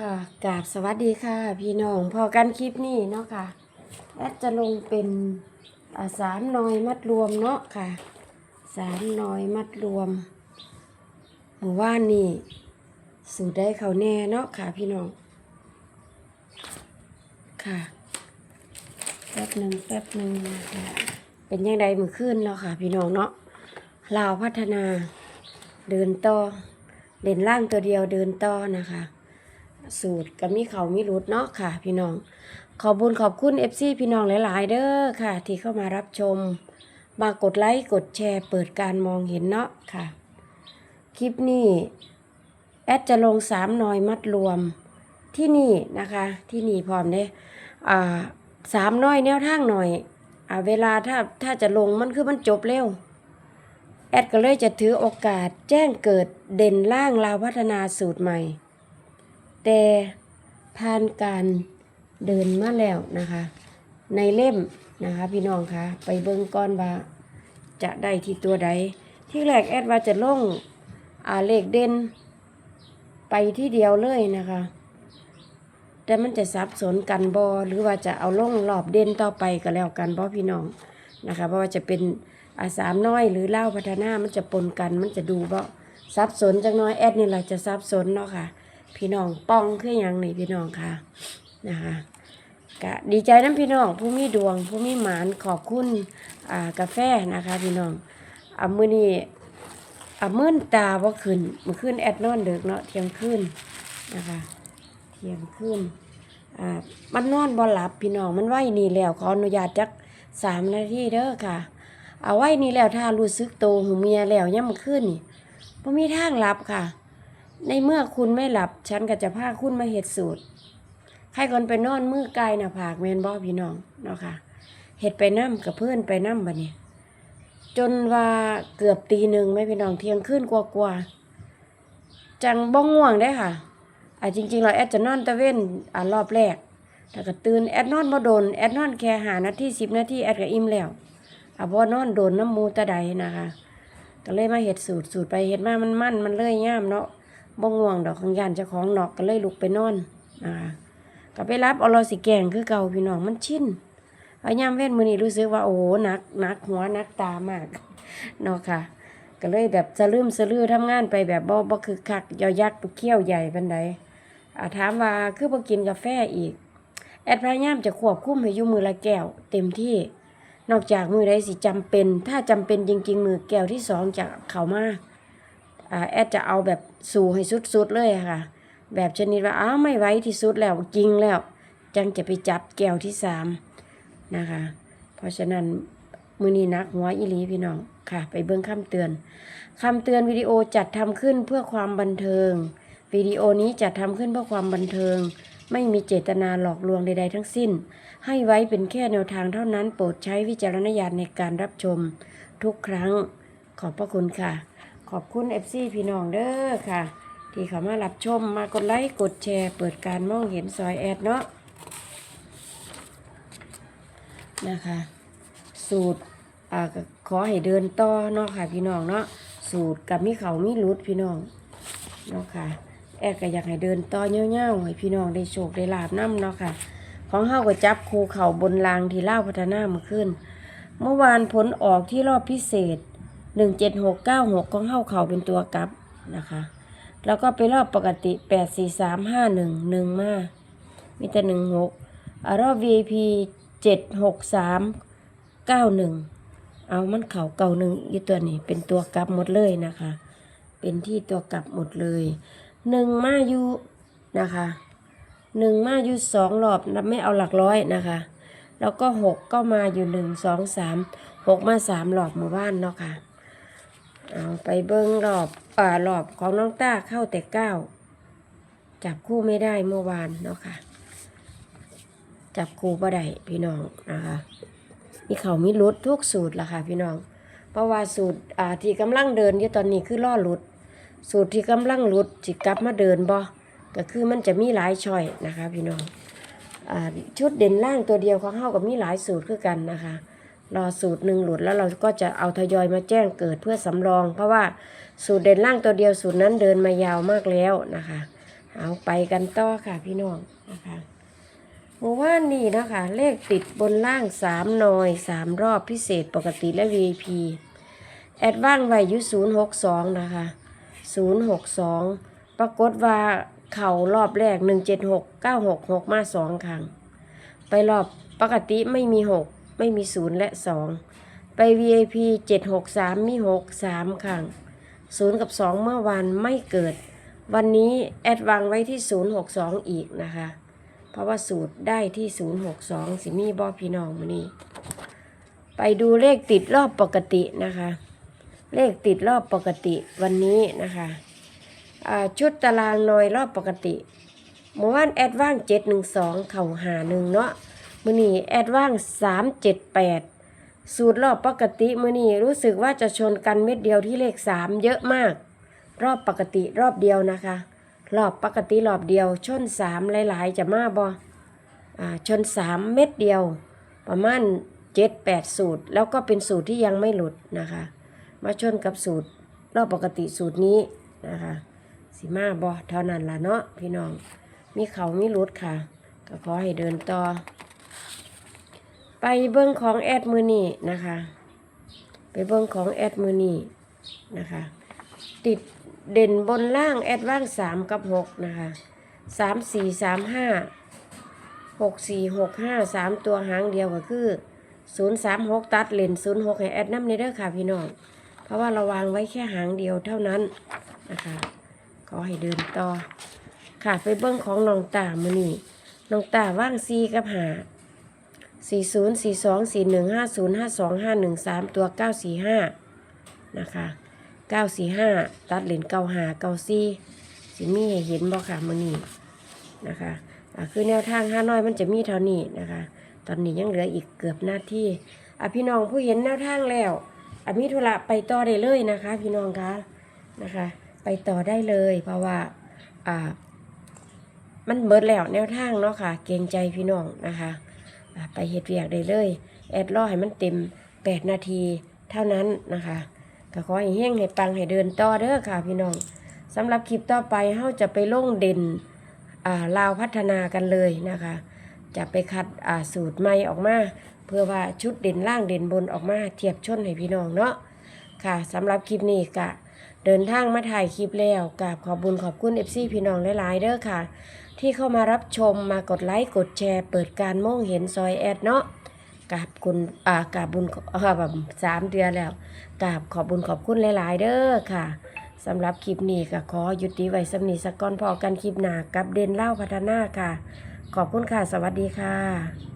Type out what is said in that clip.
ค่ะกราบสวัสดีค่ะ พี่น้องพอกันคลิปนี้เนาะค่ะแอดจะลงเป็นาสามหนอยมัดรวมเนาะค่ะสามหนอยมัดรวมหมู่ว่านนี่สูตรได้เขาแน่เนาะค่ะพี่น้องค่ะแป๊บหนึ่งแป๊บหนึ่งนะคะเป็นยังไงมือขึ้นเนาะค่ะ พี่น้องเนาะลาวพัฒนาเดินต่อเด่นล่างตัวเดียวเดินต่อนะคะ สูตรกับมีเขามีรุดเนาะค่ะ พี่น้อง ขอบุญขอบคุณ FC พี่น้องหลาย ๆ เด้อค่ะ ที่เข้ามารับชม มากดไลค์กดแชร์ เปิดการมองเห็นเนาะค่ะ คลิปนี้แอดจะลงสามหน่อยมัดรวมที่นี่นะคะ ที่นี่พร้อมเด้อ่าสามน้อยแนวทางหน่อยอ่าเวลาถ้าถ้าจะลงมันคือมันจบเร็วแอดก็เลยจะถือโอกาสแจ้งเกิดเด่นล่างลาวพัฒนาสูตรใหม่ แต่ผ่านการเดินมาแล้วนะคะ ในเล่มนะคะพี่น้องคะไปเบิ่งก่อนว่าจะได้ที่ตัวใด ที่แรกแอดว่าจะลงอ่าเลขเด่นไปที่เดียวเลยนะคะ แต่มันจะสับสนกันบอหรือว่าจะเอาลงรอบเด่นต่อไปก็แล้วกันบอพี่น้องนะคะเพราะว่าจะเป็นอาสามน้อยหรือเล่าพัฒนามันจะปนกันมันจะดูบ่สับสนจังน้อยแอดนี่แหละจะสับสนเนาะค่ะ พี่น้องป้องคืออย่างนี่พี่น้องค่ะนะคะกะดีใจน้ำพี่น้องผู้มีดวง ผู้มีหมานขอบคุณอ่ากาแฟนะคะ พี่น้องอ่ามือนี้อ่ามื่นตาว่าขึ้นมื้อคืนแอดนอนเดึกเนาะเที่ยงคืนนะคะเที่ยงคืนอ่ามันนอนบ่หลับพี่น้องมันไหวนี่แล้วขออนุญาตจักสามนาทีเด้อค่ะ เอาไหวนี่แล้วถ้ารู้สึกโตหูเมียแล้วย่ำขึ้นนี่บ่มีทางหลับค่ะ ในเมื่อคุณไม่หลับ ฉันก็จะพาคุณมาเห็ดสูตรใครคนไปนอนมือกายหน้าผากแมนบอพี่น้องเนาะค่ะเห็ดไปน้ำกับเพื่อนไปน้ำบัดนี้จนว่าเกือบตีหนึ่งไม่พี่น้องเที่ยงคืนกว่าๆจังบ้องง่วงได้ค่ะอะจริง ๆ เราแอดจะนอนตะเว้นอ่ารอบแรกแต่ก็ตื่นแอดนอนบ่โดนแอดนอนแค่หานาทีสิบนาทีแอดก็อิ่มแล้วอะบ่นอนโดนน้ำมูตะใดนะคะ ก็เลยมาเห็ดสูตรสูตรไปเห็ดมามันมั่นมันเลยย่ามเนาะ บ่ง่วงดอกของยานเจ้าของนอกก็เลยลุกไปนอนนะคะก็ไปรับเอารอสิแกงคือเก่าพี่น้องมันชินเอายามเว้นมือนี้รู้สึกว่าโอ้โหนักหนักหัวนักตามากเนาะค่ะ ก็เลยแบบสะลืมสะลือทำงานไปแบบบ่บ่คือคักยอยักษ์เขี้ยวใหญ่เปานใดอ่าถามว่าคือบ่กินกาแฟอีก แอดพยายามจะควบคุมให้อยู่มือละแก้ว เต็มที่ นอกจากมือใดสิจำเป็น ถ้าจำเป็นจริง ๆ มือแก้วที่สองจะเข้ามาอ่าแอดจะเอาแบบ สู่ให้สุดๆเลยค่ะ แบบชนิดว่าอ้าวไม่ไหวที่สุดแล้วจริงแล้ว จังจะไปจับแก้วที่สามนะคะ เพราะฉะนั้นมือนี้นักหัวอีหลีพี่น้องค่ะ ไปเบิ่งคำเตือนคำเตือนวิดีโอจัดทำขึ้นเพื่อความบันเทิง วิดีโอนี้จัดทำขึ้นเพื่อความบันเทิง ไม่มีเจตนาหลอกลวงใด ๆ ทั้งสิ้น ให้ไว้เป็นแค่แนวทางเท่านั้น โปรดใช้วิจารณญาณในการรับชม ทุกครั้งขอบพระคุณค่ะ ขอบคุณ FC พี่น้องเด้อค่ะ ที่เขามารับชมมากดไลค์กดแชร์ เปิดการมองเห็นซอยแอดเนาะนะคะ สูตรอ่าขอให้เดินต่อเนาะค่ะพี่น้องเนาะสูตรกับมีเขามีรุดพี่น้องเนาะค่ะแอดก็อยากให้เดินต่อเงี้ยวๆให้พี่น้องได้โชคได้ลาบน้ำเนาะค่ะ ของเฮาก็จับคูเข่าบนรางที่เล่าพัฒนามาขึ้น เมื่อวานผลออกที่รอบพิเศษ หนึ่งเจ็ดหกเก้าหกของเข้าเข่าเป็นตัวกลับนะคะ แล้วก็ไปรอบปกติแปดสี่สามห้าหนึ่งหนึ่งมามีแต่หนึ่งหกรอบ VIP เจ็ดหกสามเก้าหนึ่งเอามันเข่าเก่าหนึ่งอยู่ตัวนี้เป็นตัวกลับหมดเลยนะคะ เป็นที่ตัวกลับหมดเลยหนึ่งมาอยู่นะคะหนึ่งมาอยู่สองรอบนับไม่เอาหลักร้อยนะคะ แล้วก็หกก็มาอยู่หนึ่งสองสามหกมาสามรอบหมู่บ้านเนาะค่ะ เอาไปเบิ้งรอบอ่ารอบของน้องต้าเข้าแต่เก้าจับคู่ไม่ได้เมื่อวานเนาะค่ะจับคู่บ่ได้พี่น้องนะคะมีเขามีรุดทุกสูตรละค่ะพี่น้อง เพราะว่าสูตรอ่าที่กำลังเดินอยู่ตอนนี้คือล่อหลุด สูตรที่กำลังหลุดสิกลับมาเดินบ่ก็คือมันจะมีหลายช่อยนะคะ พี่น้องอ่าชุดเด่นล่างตัวเดียวของเฮากับมีหลายสูตรคือกันนะคะ รอสูตรหนึ่งหลุดแล้วเราก็จะเอาทยอยมาแจ้งเกิดเพื่อสำรอง เพราะว่าสูตรเด่นล่างตัวเดียวสูตรนั้นเดินมายาวมากแล้วนะคะ เอาไปกันต่อค่ะพี่น้องนะคะเมื่อวานนี้นะคะ เลขติดบนล่างสามหน่อยสามรอบพิเศษปกติและ VIP แอดว่างไว้ยุศูนย์หกสองนะคะศูนย์หกสองปรากฏว่าเข่ารอบแรกหนึ่งเจ็ดหกเก้าหกหกมาสองครั้งไปรอบปกติไม่มีหก ไม่มีศูนย์และสองไป VIP เจ็ดหกสามมีหกสามครั้งศูนย์กับสองเมื่อวานไม่เกิด วันนี้แอดวางไว้ที่062อีกนะคะ เพราะว่าสูตรได้ที่062สิมีบอพี่น้องมานี่ไปดูเลขติดรอบปกตินะคะ เลขติดรอบปกติวันนี้นะคะชุดตารางหน่อยรอบปกติเมื่อวานแอดว่าง712เข่าหาหนึ่งเนาะ มือนี้แอดว่าง 378 สูตรรอบปกติมือนี้รู้สึกว่าจะชนกันเม็ดเดียวที่เลข 3 เยอะมาก รอบปกติรอบเดียวนะคะ รอบปกติรอบเดียว ชนสามหลายๆ จะมาบอ่าชนสามเม็ดเดียว ประมาณเจ็ดแปดสูตร แล้วก็เป็นสูตรที่ยังไม่หลุดนะคะ มาชนกับสูตรรอบปกติสูตรนี้นะคะสิมาบอเท่านั้นละเนาะพี่น้อง มีเขามีหลุดค่ะ ก็ขอให้เดินต่อ ไปเบิ้งของแอดมือนี่นะคะ ไปเบิ้งของแอดมือนี่นะคะ ติดเด่นบนล่างแอดว่างสามกับหกนะคะสามสี่สามห้าหกสี่หกห้าสามตัวหางเดียวก็คือศูนย์สามหกตัดเลนศูนย์หกให้แอดน้ำในเด้อค่ะพี่น้อง เพราะว่าเราวางไว้แค่หางเดียวเท่านั้นนะคะขอให้เดินต่อ ค่ะไปเบิ้งของน้องตามือนี่น้องตาว่างซีกับหา สี่ศูนย์สี่สองสี่หนึ่งห้าศูนย์ห้าสองห้าหนึ่งสามตัวเก้าสี่ห้านะคะ 945 ตัดเหรียญเก้าหาเกาซี่สิมีให้เห็นบ่ค่ะมื้อนี้นะคะอ่าคือแนวทางห้าน้อยมันจะมีเท่านี้นะคะ ตอนนี้ยังเหลืออีกเกือบหน้าที่อะพี่น้องผู้เห็นแนวทางแล้วอะมีธุระไปต่อได้เลยนะคะ พี่น้องคะนะคะ ไปต่อได้เลย เพราะว่าอ่ามันเบิดแล้วแนวทางเนาะค่ะ เกรงใจพี่น้องนะคะ ไปเฮ็ดเวียกได้เลย แอดรอให้มันเต็ม 8 นาทีเท่านั้นนะคะก็ขอให้เฮงให้ปังให้เดินต่อเด้อค่ะพี่น้องสำหรับคลิปต่อไปเฮาจะไปลงเด่นลาวพัฒนากันเลยนะคะ จะไปคัดสูตรใหม่ออกมา เพื่อว่าชุดเด่นล่างเด่นบนออกมาเทียบชนให้พี่น้องเนาะค่ะสำหรับคลิปนี้กะเดินทางมาถ่ายคลิปแล้วกราบขอบุญขอบคุณ FC พี่น้องหลายๆเด้อค่ะ ที่เข้ามารับชมมากดไลค์กดแชร์ เปิดการมองเห็นซอยแอดเนาะกราบคุณอ่ากราบบุญอ่าแบบสามเดือนแล้วกราบขอบบุญขอบคุณหลาย ๆ เด้อค่ะสำหรับคลิปนี้ก็ขอหยุดดีไว้สำนีสักก้อนพอกันคลิปหนากับเดนเล่าพัฒนาค่ะ ขอบคุณค่ะ สวัสดีค่ะ